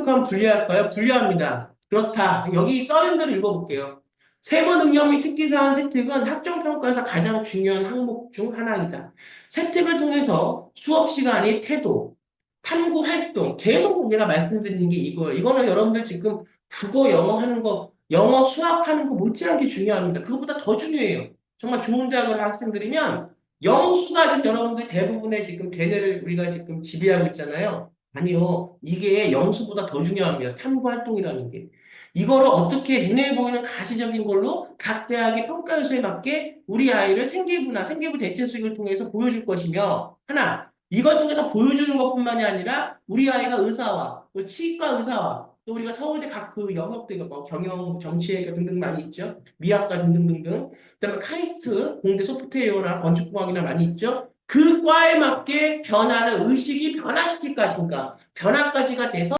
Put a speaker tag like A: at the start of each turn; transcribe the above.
A: 부족하면 불리할까요? 불리합니다. 그렇다. 여기 써있는 대로 읽어볼게요. 세부 능력 및 특기사항 세특은 학종평가에서 가장 중요한 항목 중 하나이다. 세특을 통해서 수업 시간의 태도, 탐구 활동, 계속 제가 말씀드리는 게 이거예요. 이거는 여러분들 지금 국어, 영어 하는 거, 영어, 수학 하는 거 못지않게 중요합니다. 그것보다 더 중요해요. 정말 좋은 대학을 학생들이면 영수가 지금 여러분들 대부분의 지금 대뇌를 우리가 지금 지배하고 있잖아요. 아니요. 이게 영수보다 더 중요합니다. 탐구 활동이라는 게. 이거를 어떻게 눈에 보이는 가시적인 걸로 각 대학의 평가 요소에 맞게 우리 아이를 생기부나 생기부 대체 수익을 통해서 보여줄 것이며 하나 이걸 통해서 보여주는 것뿐만이 아니라 우리 아이가 의사와 또 치과 의사와 또 우리가 서울대 각 그 영역들 뭐 경영 정치외과 등등 많이 있죠 미학과 등등등등 그다음에 카이스트 공대 소프트웨어나 건축공학이나 많이 있죠 그 과에 맞게 변화를 의식이 변화시킬 것인가? 변화까지가 돼서